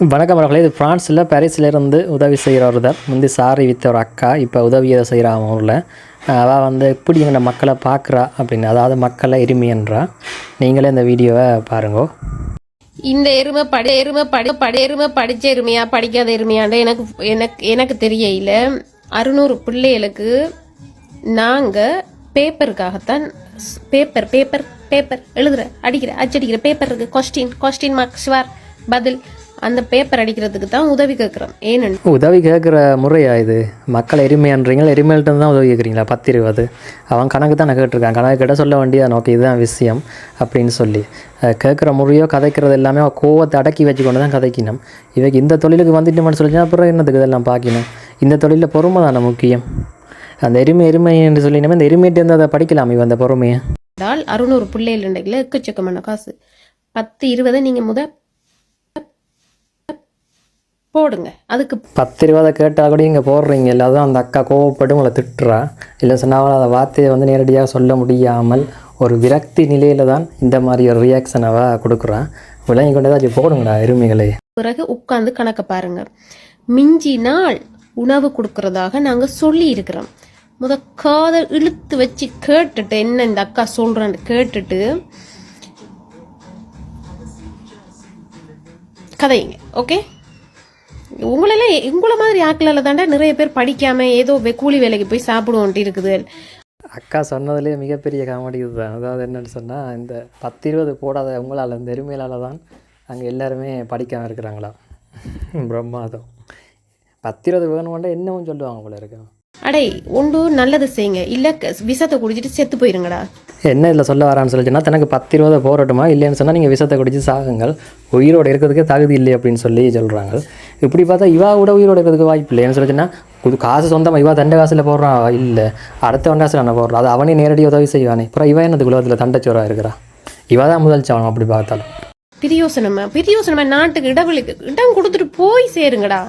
வணக்கம் அவர்களே இது ஃப்ரான்ஸில் பாரிஸ்லேருந்து உதவி செய்கிற ஒருத்தர் முந்தி சாரி வித்த ஒரு அக்கா இப்போ உதவியை செய்கிறா அவன் ஊரில். அவள் வந்து எப்படி எங்களை மக்களை பார்க்குறா அப்படின்னு அதாவது மக்களை எருமைன்றா நீங்களே இந்த வீடியோவை பாருங்கோ. இந்த எருமை படி எருமை படி படி எருமை படித்த எருமையா படிக்காத எருமையாண்ட எனக்கு எனக்கு எனக்கு தெரியல. அறுநூறு பிள்ளைகளுக்கு நாங்கள் பேப்பருக்காகத்தான் பேப்பர் பேப்பர் பேப்பர் எழுதுகிற அடிக்கிற அச்சடிக்கிற பேப்பர் இருக்குது கொஸ்டின் கொஸ்டின் மார்க் ஷுவார் பதில். அந்த பேப்பர் அடிக்கிறதுக்கு தான் உதவி கேட்குறோம் ஏன்னு உதவி கேட்குற முறையா இது? மக்களை எருமையான்றீங்களா? எருமைகள்ட்ட தான் உதவி கேட்குறீங்களா பத்து இருபது அவன் கணக்கு தான் கேட்டிருக்கான். கணக்கு கேட்ட சொல்ல வேண்டிய நோக்கி இதுதான் விஷயம் அப்படின்னு சொல்லி. கேட்குற முறையோ கதைக்கிறது எல்லாமே கோவத்தை அடக்கி வச்சுக்கொண்டு தான் கதைக்கணும். இவைக்கு இந்த தொழிலுக்கு வந்துட்டோம்னு சொல்லிச்சுன்னா அப்புறம் என்னத்துக்கு இதெல்லாம் பார்க்கணும் இந்த தொழிலில் பொறுமை தானே முக்கியம். அந்த எருமை எருமை என்று சொல்லினோமே இந்த எருமையிட்டேருந்து அதை படிக்கலாம் இவன் அந்த பொறுமையை. அறுநூறு பிள்ளைகள் இன்றைக்குல எக்கச்சக்கமான காசு. பத்து இருபதை நீங்கள் முத போடுங்க. அதுக்கு பத்து இருபதை கேட்டால் கூட இங்கே போடுறீங்க. இல்லாத அந்த அக்கா கோவப்பட்டு உங்களை திட்டுறா. இல்லை சொன்னால் அந்த வார்த்தையை வந்து நேரடியாக சொல்ல முடியாமல் ஒரு விரக்தி நிலையில தான் இந்த மாதிரி ஒரு ரியாக்ஷன் அவ கொடுக்குறான் விளங்கி கொண்டு ஏதாச்சும் போடுங்கடா எருமைகளே. பிறகு உட்கார்ந்து கணக்க பாருங்க. மிஞ்சி நாள் உணவு கொடுக்கறதாக நாங்க சொல்லி இருக்கிறோம் முத காதல் இழுத்து வச்சு கேட்டுட்டு என்ன இந்த அக்கா சொல்றான்னு கேட்டுட்டு கதைங்க ஓகே? உங்களெல்லாம் உங்களை மாதிரி ஆட்களால தாண்டா நிறைய பேர் படிக்காம ஏதோ கூலி வேலைக்கு போய் சாப்பிடுவோன்ட்டு இருக்குது. அக்கா சொன்னதுலேயே மிகப்பெரிய காமெடி இதுதான். அதாவது என்னன்னு சொன்னால் இந்த பத்து இருபது போடாத உங்களால் இந்த எருமையால் தான் அங்கே எல்லாருமே படிக்காம இருக்கிறாங்களா? பிரம்மாதம். பத்து இருபது வேணுமெண்டா என்னவும் சொல்லுவாங்க போல இருக்கு. அடே ஒன்று நல்லது செய்யுங்க. இல்ல விஷத்தை குடிச்சிட்டு செத்து போயிருங்கடா. என்ன இதில் சொல்ல வரான்னு சொல்லி சொன்னா தனக்கு பத்து இருபது போராட்டமா இல்லைன்னு சொன்னால் நீங்கள் விஷத்தை குடிச்சு சாகுங்கள். உயிரோடு இருக்கிறதுக்கே தகுதி இல்லை அப்படின்னு சொல்லி சொல்கிறாங்க இப்படி பார்த்தா இவா கூட உயிரோட இருக்கிறதுக்கு வாய்ப்பு இல்லை. என்ன சொல்லுச்சுன்னா புது காசு சொந்தமாக இவா தண்டை காசில் போடுறான் இல்லை. அடுத்த காசில் என்ன போடுறான். அது அவனே நேரடி உதவி செய்வானே. அப்புறம் இவன் என்னது குலத்தில் தண்டச்சோராக இருக்கிறா? இவா தான் முதல் அப்படி பார்த்தாலும். பிரியோசனமா? பிரியோசனமா நாட்டுக்கு இடவெளிக்கு இடம் கொடுத்துட்டு போய் சேருங்கடா.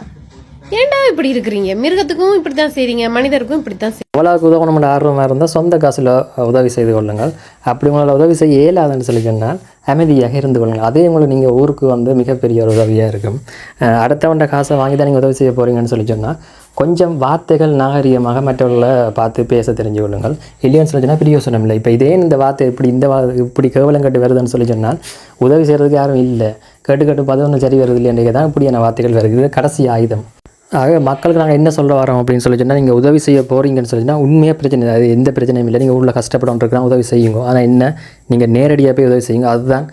ஏன்டா இப்படி இருக்கிறீங்க? மிருகத்துக்கும் இப்படி தான் செய்கிறீங்க மனிதருக்கும் இப்படி தான் செய்றீங்க. எவ்வளோக்கு உதவணும்னு ஆர்வமாக இருந்தால் சொந்த காசில் உதவி செய்து கொள்ளுங்கள். அப்படி உங்களால் உதவி செய்ய இயலாதுன்னு சொல்லி சொன்னால் அமைதியாக இருந்து கொள்ளுங்கள். அதே உங்களை நீங்கள் ஊருக்கு வந்து மிகப்பெரிய ஒரு உதவியாக இருக்கும். அஹ் அடுத்தவன்ட காசை வாங்கி தான் நீங்கள் உதவி செய்ய போகிறீங்கன்னு சொல்லி சொன்னால் கொஞ்சம் வார்த்தைகள் நாகரிகமாக மற்றவர்களை பார்த்து பேச தெரிஞ்சு கொள்ளுங்கள். இல்லைன்னு சொல்லி சொன்னால் பிரியோசனம் இல்லை. இப்போ இதே இந்த வார்த்தை இப்படி இந்த வா இப்படி கேவலம் கட்டு வருதுன்னு சொல்லி சொன்னால் உதவி செய்கிறதுக்கு யாரும் இல்லை. கேட்டு கேட்டு பார்த்து ஒன்றும் சரி வருது இல்லைன்றே தான் இப்படியான வார்த்தைகள் வருது. கடைசி ஆயுதம். ஆக மக்களுக்கு நாங்கள் என்ன சொல்ல வரோம் அப்படின்னு சொல்லி சொன்னால் நீங்கள் உதவி செய்ய போகிறீங்கன்னு சொல்லினா உண்மையாக பிரச்சனை அது எந்த பிரச்சனையும் இல்லை. நீங்கள் உள்ள கஷ்டப்படணும் உதவி செய்யுங்க. ஆனால் என்ன? நீங்கள் நேரடியாக போய் உதவி செய்யுங்க. அதுதான்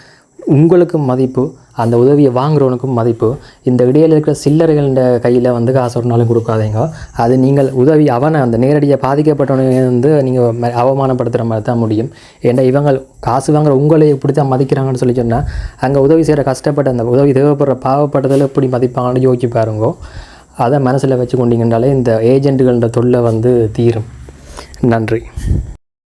உங்களுக்கும் மதிப்பு. அந்த உதவியை வாங்குறவனுக்கும் மதிப்பு. இந்த இடையில இருக்கிற சில்லறைகள கையில் வந்து காசு ஒரு நாளும் கொடுக்காதீங்க. அது நீங்கள் உதவி அவனை அந்த நேரடியாக பாதிக்கப்பட்டவனை வந்து நீங்கள் அவமானப்படுத்துகிற மாதிரி தான் முடியும். ஏன்னா இவங்க காசு வாங்குற உங்களை இப்படி தான் மதிக்கிறாங்கன்னு சொல்லி சொன்னால் அங்கே உதவி செய்கிற கஷ்டப்பட்ட அந்த உதவி தேவைப்படுற பாவப்பட்டதில் எப்படி மதிப்பாங்கன்னு யோசிச்சு பாருங்கோ. அதை மனசில் வச்சு கொண்டீங்கன்றாலே இந்த ஏஜெண்ட்டுகள்ன்ற தொல்லை வந்து தீரும். நன்றி.